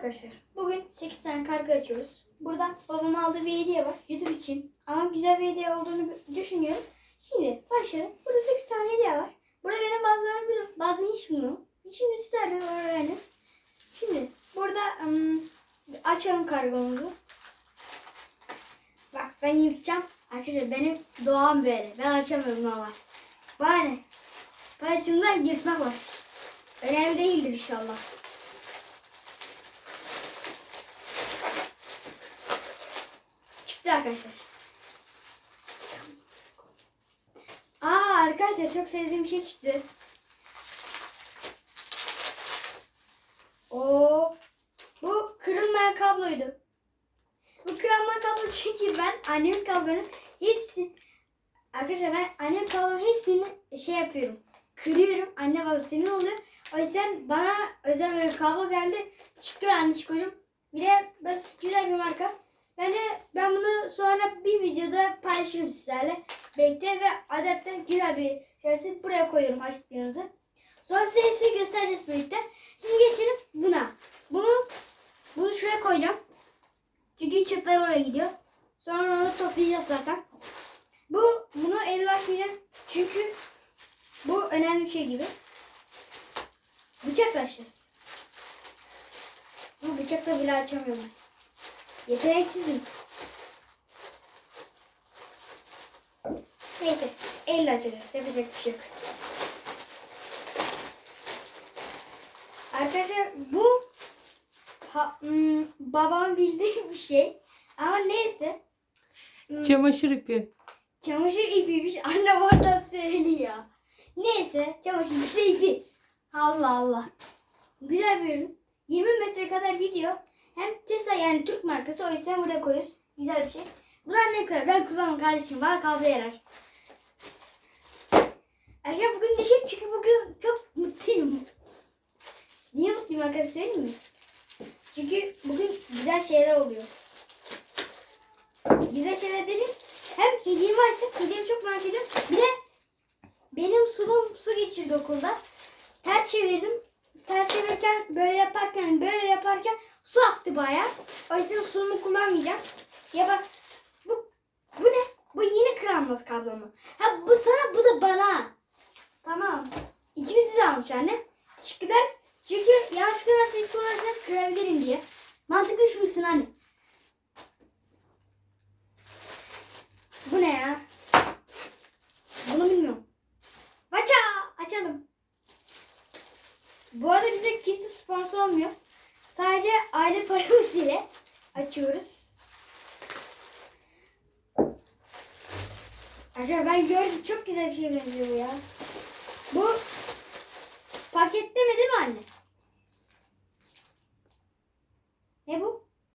arkadaşlar. Bugün 8 tane kargo açıyoruz. Burada babam aldığı bir hediye var YouTube için. Ama güzel bir hediye olduğunu düşünüyorum. Şimdi başlayalım. Burada 8 tane hediye var. Burada benim bazılarını biliyorum. Bazılarını hiç bilmiyorum. Şimdi sizlerle öğreniriz. Şimdi burada ım, açalım kargomuzu. Bak ben yırtacağım. Arkadaşlar benim doğam böyle. Ben açamıyorum normal. Bana ne? Başımda yırtmak var. Önemli değildir inşallah. Çıktı arkadaşlar. Aa arkadaşlar çok sevdiğim bir şey çıktı. Oo, bu kırılmayan kabloydu. Bu kırılmayan kablo çünkü ben annemin kablonun hepsi arkadaşlar ben annem kablonun hepsini şey yapıyorum. Kırıyorum. Anne bana senin oluyor. O yüzden bana özel böyle kablo geldi. Teşekkür anneciğim. Bir de böyle güzel bir marka. De ben bunu sonra bir videoda paylaşırım sizlerle. Birlikte ve adapte güzel bir şeysi buraya koyuyorum açtıklarımızı. Sonra size hepsini göstereceğiz birlikte. Şimdi geçelim buna. Bunu bunu şuraya koyacağım. Çünkü çöpler oraya gidiyor. Sonra onu toplayacağız zaten. Bu bunu elle açmayacağım. Çünkü bu önemli bir şey gibi. Bıçakla açacağız. Ama bıçakla bile açamıyorum. Yeteneksizim. Neyse. Elle açacağız. Yapacak bir şey yok. Arkadaşlar bu ha, hmm, babam bildiği bir şey. Ama neyse. Hmm, Çamaşır ipi. Çamaşır ipiymiş. Annem oradan söylüyor. Neyse. Çamaşır ipi ipi. Allah Allah. Güzel bir ürün. 20 metre kadar gidiyor. Hem Tesla yani Türk markası o yüzden buraya koyuyoruz. Güzel bir şey. Bu da ne kadar? Ben kullanmam kardeşim. Bana kablo yarar. Arkadaşlar bugün neşe çünkü bugün çok mutluyum. Niye mutluyum arkadaşlar söyleyeyim mi? Çünkü bugün güzel şeyler oluyor. Güzel şeyler dedim. Hem hediyemi açtık. Hediyemi çok merak ediyorum. Bir de benim sulum su geçirdi okulda. Ters çevirdim. Çevirirken böyle yaparken böyle yaparken su aktı bayağı. O yüzden sulumu kullanmayacağım. Ya bak bu bu ne? Bu yine kıramaz kablomu. Ha bu sana bu da bana. Tamam. İkimizi de almış anne. Teşekkürler. Çünkü yanlışlıkla ben seni kullanarsam kırabilirim diye. Mantıklı düşünmüşsün anne. Bu ne ya? Bunu bilmiyorum. Aça! Açalım. Bu arada bize kimse sponsor olmuyor. Sadece aile paramız ile açıyoruz. Arkadaşlar ben gördüm çok güzel bir şey benziyor bu ya. Bu